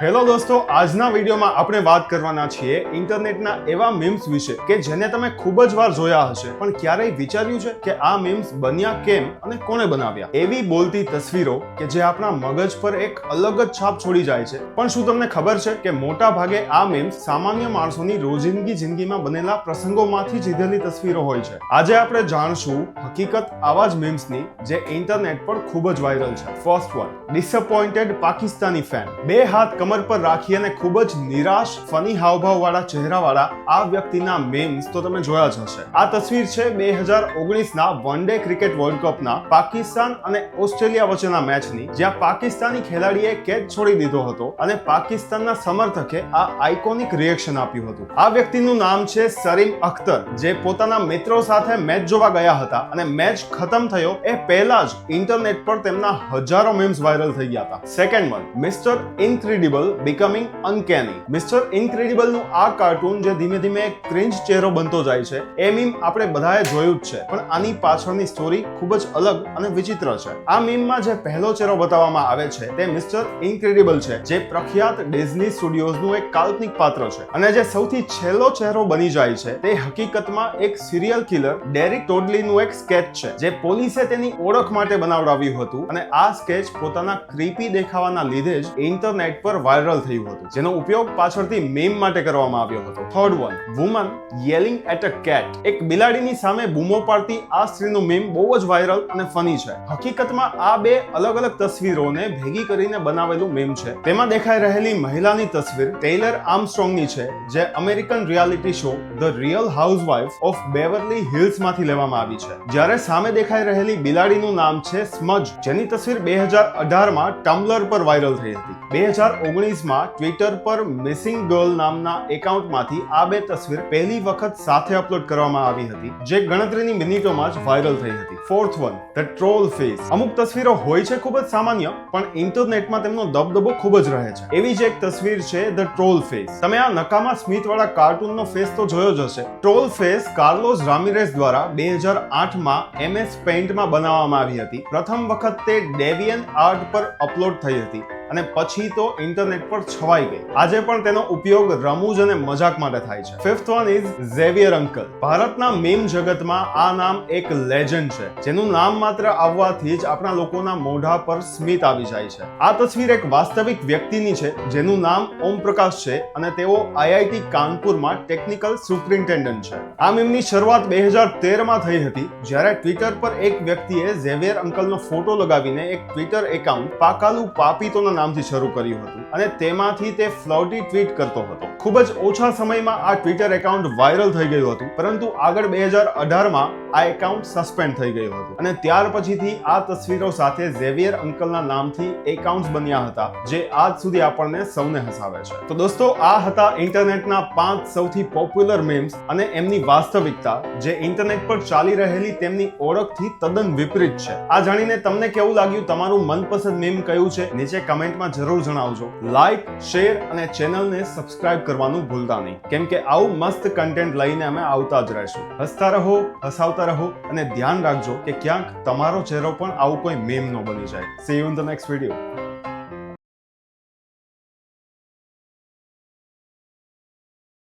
Hello દોસ્તો, આજના વિડીયોમાં આપણે વાત કરવાના છીએ ઇન્ટરનેટના એવા મીમ્સ વિશે કે જેને તમે ખૂબ જ વાર જોયા હશે. પણ ક્યારેય વિચાર્યું છે કે આ મીમ્સ બન્યા કેમ અને કોણે બનાવ્યા? એવી બોલતી તસવીરો કે જે આપણા મગજ પર એક અલગ જ છાપ છોડી જાય છે. પણ શું તમને ખબર છે કે મોટા ભાગે આ મીમ્સ સામાન્ય માણસોની રોજિંદગી જિંદગીમાં બનેલા પ્રસંગોમાંથી જ લીધેલી તસવીરો હોય છે. આજે આપણે જાણશું હકીકત આવા જ મીમ્સની જે ઇન્ટરનેટ પર ખૂબ જ વાયરલ છે. First one disappointed Pakistani fan બે હાથ કમર પર રાખી અને ખૂબ જ નિરાશ, ફની હાવભાવ વાળા ચહેરા વાળા આ વ્યક્તિના મેમ્સ તો તમે જોયા જ હશે. આ તસવીર છે બે હજાર ઓગણીસના વન ડે ક્રિકેટ વર્લ્ડ કપના પાકિસ્તાન અને ઓસ્ટ્રેલિયા વચ્ચેના મેચની, જ્યાં પાકિસ્તાની ખેલાડીએ કેચ છોડી દીધો હતો અને પાકિસ્તાનના સમર્થકે આ આઇકોનિક રિએક્શન આપ્યું હતું. આ વ્યક્તિનું નામ છે સરીમ અખ્તર, જે પોતાના મિત્રો સાથે મેચ જોવા ગયા હતા અને મેચ ખતમ થયો એ પહેલા જ ઇન્ટરનેટ પર તેમના હજારો મેમ્સ વાયરલ થઈ ગયા હતા. Second one mister incredible becoming uncanny mister ઇન્ક્રેડિબલનું આ કાર્ટૂન જે ધીમે ધીમે એક ચહેરો બનતો જાય છે, એ મીમ આપણે બધાએ જોયું જ છે. પણ આની પાછળની સ્ટોરી ખૂબ જ અલગ અને વિચિત્ર છે. આ મીમમાં જે પહેલો ચહેરો બતાવવામાં આવે છે, તે મિસ્ટર ઇન્ક્રેડિબલ છે, જે પ્રખ્યાત ડિઝની સ્ટુડિયોઝનું એક કાલ્પનિક પાત્ર છે. અને જે સૌથી છેલ્લો ચહેરો બની જાય છે, તે હકીકતમાં એક સિરિયલ કિલર ડેરિક ટોડલીનું એક સ્કેચ છે, જે પોલીસે તેની ઓળખ માટે બનાવડાવ્યું હતું. અને આ સ્કેચ પોતાના ક્રીપી દેખાવાના લીધે જ ઇન્ટરનેટ પર વાયરલ થયું હતું, જેનો ઉપયોગ પાછળથી મેમ માટે કરવામાં આવ્યો હતો. Third one woman yelling at a cat એક બિલાડીની સામે બૂમો પાડતી આ સ્ત્રીનો મેમ બહુ જ વાયરલ અને ફની છે. હકીકતમાં આ બે અલગ અલગ તસવીરોને ભેગી કરીને બનાવેલું મેમ છે. તેમાં દેખાઈ રહેલી મહિલાની તસવીર ટેલર આર્મસ્ટ્રોંગની છે, જે American reality show the real housewife of Beverly હિલ્સમાંથી લેવામાં આવી છે. જ્યારે સામે દેખાઈ રહેલી બિલાડીનું નામ છે સ્મજ જેની તસવીર બે હજાર અઢારમાં ટમ્બલર પર વાયરલ થઈ હતી. બે હજાર ઓગણીસમાં ટ્વિટર પર મિસિંગ ગર્લ નામના એકાઉન્ટમાંથી આ બે તસવીર પહેલી વખત સાથે અપલોડ કરવામાં આવી હતી, જે ગણતરીની મિનિટોમાં જ વાયરલ થઈ હતી. Fourth one the troll face અમુક તસવીરો હોય છે ખૂબ જ સામાન્ય, પણ ઇન્ટરનેટમાં તેમનો દબદબો ખૂબ જ રહે છે. એવી જ એક તસવીર છે ધ ટ્રોલ ફેસ તમે આ નકામા સ્મિતવાળા કાર્ટૂનનો ફેસ તો જોયો જ હશે. ટ્રોલ ફેસ કાર્લોસ રામિરેસ દ્વારા બે હજાર આઠમાં એમએસ પેઇન્ટમાં બનાવવામાં આવી હતી. પ્રથમ વખત તે ડેવિયન આર્ટ પર અપલોડ થઈ હતી. અને પછી તો ઇન્ટરનેટ પર છવાઈ ગઈ. આજે પણ તેનો ઉપયોગ રમૂજ અને મજાક માટે થાય છે. Fifth one is Xavier uncle ભારતના મેમ જગતમાં આ નામ એક લેજન્ડ છે, જેનું નામ માત્ર આવવાથી જ આપણા લોકોના મોઢા પર સ્મિત આવી જાય છે. આ તસવીર એક વાસ્તવિક વ્યક્તિની છે, જેનું નામ ઓમ પ્રકાશ છે અને તેઓ આઈઆઈટી કાનપુરમાં ટેકનિકલ સુપ્રિન્ટેન્ડન્ટ છે. આ મેમની શરૂઆત બે હજાર તેરમાં થઈ હતી, જ્યારે ટ્વિટર પર એક વ્યક્તિએ ઝેવિયર અંકલનો ફોટો લગાવીને એક ટ્વિટર એકાઉન્ટ પાકાલુ પાપીતોના નામથી શરૂ કર્યું હતું અને તેમાંથી તે ફ્લોટી ટ્વીટ કરતો હતો. ખૂબ જ ઓછા સમયમાં આ ટ્વિટર એકાઉન્ટ વાયરલ થઈ ગયું હતું, પરંતુ આગળ બે હજાર અઢારમાં આ એકાઉન્ટ સસ્પેન્ડ થઈ ગયું હતું. અને ત્યાર પછીથી આ તસવીરો સાથે ઝેવિયર અંકલના નામથી એકાઉન્ટ્સ બન્યા હતા, જે આજ સુધી આપણને સૌને હસાવે છે. તો દોસ્તો, આ હતા ઇન્ટરનેટના પાંચ સૌથી પોપ્યુલર મેમ્સ અને એમની વાસ્તવિકતા, જે ઇન્ટરનેટ પર ચાલી રહેલી તેમની ઓળખથી તદ્દન વિપરીત છે. આ જાણીને તમને કેવું લાગ્યું? તમારું મનપસંદ મેમ કયું છે? નીચે કમેન્ટમાં જરૂર જણાવજો. લાઈક શેર અને ચેનલને સબસ્ક્રાઇબ કરવાનું ભૂલતા નહીં. કેમ કે આવું મસ્ત કન્ટેન્ટ લઈને અમે આવતા જ રહીશું. હસતા રહો, હસાવતા રહો અને ધ્યાન રાખજો કે ક્યાંક તમારો ચહેરો પણ આવું કોઈ મેમ ન બની જાય. See you in the next video